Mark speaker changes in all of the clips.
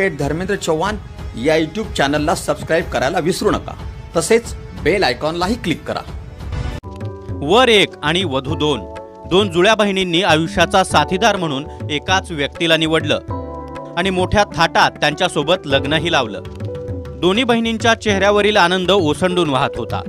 Speaker 1: Advocate Dharmendra Chavan या YouTube चॅनलला subscribe करायला विसरू नका. तसेच बेल आयकॉनलाही क्लिक करा.
Speaker 2: वर एक आणि वधू दोन. दोन जुळ्या बहिणींनी आयुष्याचा साथीदार म्हणून एकाच व्यक्तीला निवडलं आणि मोठ्या थाटात त्यांच्यासोबत लग्नही लावलं. दोन्ही बहिणींच्या चेहऱ्यावरील आनंद ओसंडून वाहत होता.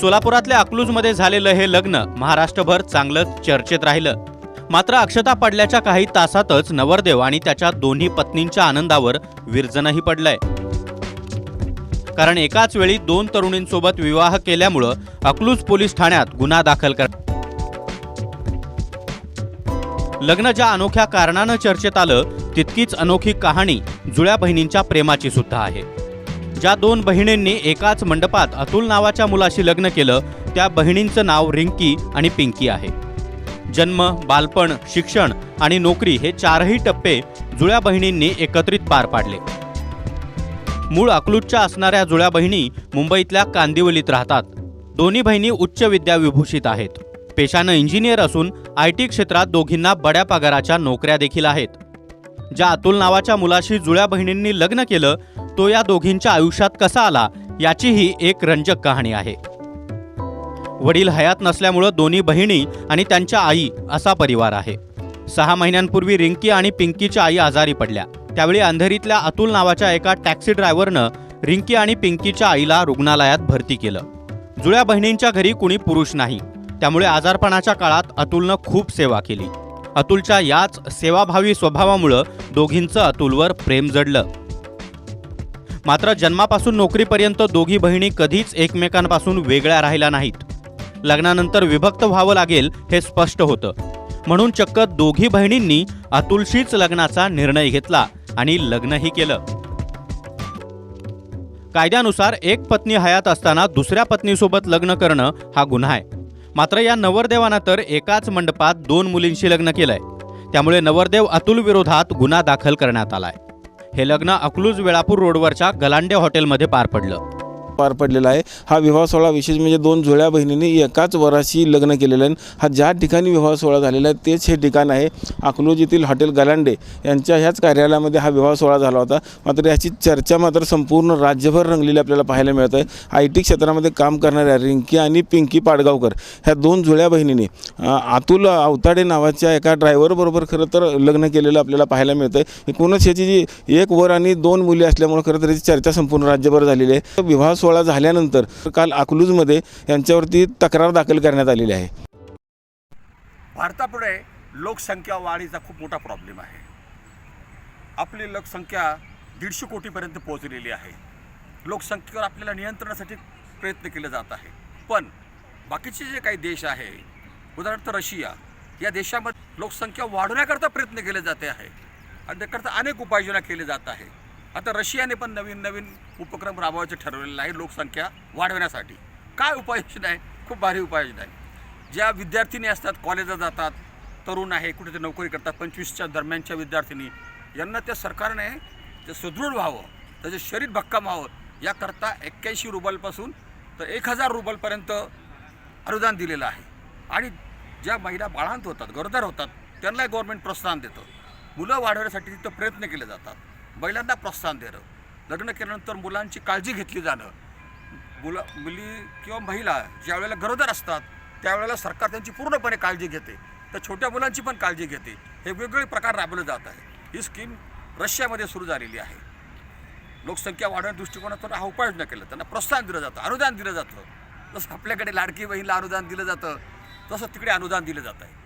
Speaker 2: सोलापुरातल्या अकलूजमध्ये झालेलं हे लग्न महाराष्ट्रभर चांगलंच चर्चेत राहिलं. मात्र अक्षता पडल्याच्या काही तासातच नवरदेव आणि त्याच्या दोन्ही पत्नींच्या आनंदावर विरजनही पडलंय. कारण एकाच वेळी दोन तरुणींसोबत विवाह केल्यामुळं अकलूज पोलीस ठाण्यात गुन्हा दाखल कर लग्न ज्या अनोख्या कारणानं चर्चेत आलं तितकीच अनोखी कहाणी जुळ्या बहिणींच्या प्रेमाची सुद्धा आहे. ज्या दोन बहिणींनी एकाच मंडपात अतुल नावाच्या मुलाशी लग्न केलं त्या बहिणींचं नाव रिंकी आणि पिंकी आहे. जन्म बालपण शिक्षण आणि नोकरी हे चारही टप्पे जुळ्या बहिणींनी एकत्रित पार पाडले. मूळ अकलूजच्या असणाऱ्या जुळ्या बहिणी मुंबईतल्या कांदिवलीत राहतात. दोन्ही बहिणी उच्च विद्याविभूषित आहेत. पेशानं इंजिनियर असून आय टी क्षेत्रात दोघींना बड्या पगाराच्या नोकऱ्या देखील आहेत. ज्या अतुल नावाच्या मुलाशी जुळ्या बहिणींनी लग्न केलं तो या दोघींच्या आयुष्यात कसा आला याचीही एक रंजक कहाणी आहे. वडील हयात नसल्यामुळं दोन्ही बहिणी आणि त्यांच्या आई असा परिवार आहे. सहा महिन्यांपूर्वी रिंकी आणि पिंकीच्या आई आजारी पडल्या. त्यावेळी अंधेरीतल्या अतुल नावाच्या एका टॅक्सी ड्रायव्हरनं रिंकी आणि पिंकीच्या आईला रुग्णालयात भरती केलं. जुळ्या बहिणींच्या घरी कुणी पुरुष नाही. त्यामुळे आजारपणाच्या काळात अतुलनं खूप सेवा केली. अतुलच्या याच सेवाभावी स्वभावामुळं दोघींचं अतुलवर प्रेम जडलं. मात्र जन्मापासून नोकरीपर्यंत दोघी बहिणी कधीच एकमेकांपासून वेगळ्या राहिल्या नाहीत. लग्नानंतर विभक्त व्हावं लागेल हे स्पष्ट होतं. म्हणून चक्क दोघी बहिणींनी अतुलशीच लग्नाचा निर्णय घेतला आणि लग्नही केलं. कायद्यानुसार एक पत्नी हयात असताना दुसऱ्या पत्नीसोबत लग्न करणं हा गुन्हा आहे. मात्र या नवरदेवानं तर एकाच मंडपात दोन मुलींशी लग्न केलंय. त्यामुळे नवरदेव अतुल विरोधात गुन्हा दाखल करण्यात आलाय. हे लग्न अकलूज वेळापूर रोडवरच्या गलांडे हॉटेलमध्ये पार पडलं.
Speaker 3: पार पडलेला आहे. हा विवाह सोहळा विशेष म्हणजे दोन जुळ्या बहिणींनी एकाच वराशी लग्न केलेलं आहे. हा ज्या ठिकाणी विवाह सोहळा झालेला आहे तेच हे ठिकाण आहे अकलूज येथील हॉटेल गलांडे. यांच्या ह्याच कार्यालयामध्ये हा विवाह सोहळा झाला होता. मात्र याची चर्चा मात्र संपूर्ण राज्यभर रंगलेली आपल्याला पाहायला मिळत आहे. आय टी क्षेत्रामध्ये काम करणाऱ्या रिंकी आणि पिंकी पाडगावकर ह्या दोन जुळ्या बहिणींनी अतुल अवताडे नावाच्या एका ड्रायव्हरबरोबर खरं तर लग्न केलेलं आपल्याला पाहायला मिळतं आहे. एकूणच ह्याची जी एक वर आणि दोन मुली असल्यामुळे खरं तर याची चर्चा संपूर्ण राज्यभर झालेली आहे. विवाह सोहळा झाल्यानंतर काल अकलूजमध्ये यांच्यावरती तक्रार दाखल करण्यात आलेली आहे.
Speaker 4: भारतापुढे लोकसंख्या वाढीचा खूप मोठा प्रॉब्लेम आहे. आपली लोकसंख्या दीडशे कोटीपर्यंत पोहोचलेली आहे. लोकसंख्येवर आपल्याला नियंत्रणासाठी प्रयत्न केले जात आहे. पण बाकीचे जे काही देश आहे उदाहरणार्थ रशिया या देशामध्ये लोकसंख्या वाढवण्याकरता प्रयत्न केले जाते आहे. आणि त्याकरता अनेक उपाययोजना केली जात आहे. आता रशियाने पण नवीन नवीन उपक्रम राबवायचे ठरवलेलं आहे लोकसंख्या वाढवण्यासाठी. काय उपाययोजना आहे खूप भारी उपाययोजना आहे ज्या विद्यार्थिनी असतात कॉलेजला जातात तरुण आहे कुठे ते नोकरी करतात पंचवीसच्या दरम्यानच्या विद्यार्थिनी यांना त्या सरकारने ते सुदृढ व्हावं त्याचे शरीर भक्कम व्हावं याकरता एक्क्याऐंशी रुबलपासून तर एक हजार रुबलपर्यंत अनुदान दिलेलं आहे. आणि ज्या महिला बाळांत होतात गरोदर होतात त्यांनाही गव्हर्नमेंट प्रोत्साहन देतं. मुलं वाढवण्यासाठी तिथं प्रयत्न केले जातात. महिलांना प्रोत्साहन देणं. लग्न केल्यानंतर मुलांची काळजी घेतली जाणं. मुला मुली किंवा महिला ज्या वेळेला गरोदर असतात त्यावेळेला सरकार त्यांची पूर्णपणे काळजी घेते. तर छोट्या मुलांची पण काळजी घेते. हे वेगवेगळे प्रकार राबवले जात आहे ही स्कीम रशियामध्ये सुरू झालेली आहे. लोकसंख्या वाढवण्या दृष्टिकोनातून हा उपाययोजना केलं. त्यांना प्रोत्साहन दिलं जातं. अनुदान दिलं जातं. जसं आपल्याकडे लाडकी बहीणला अनुदान दिलं जातं तसं तिकडे अनुदान दिलं जात आहे.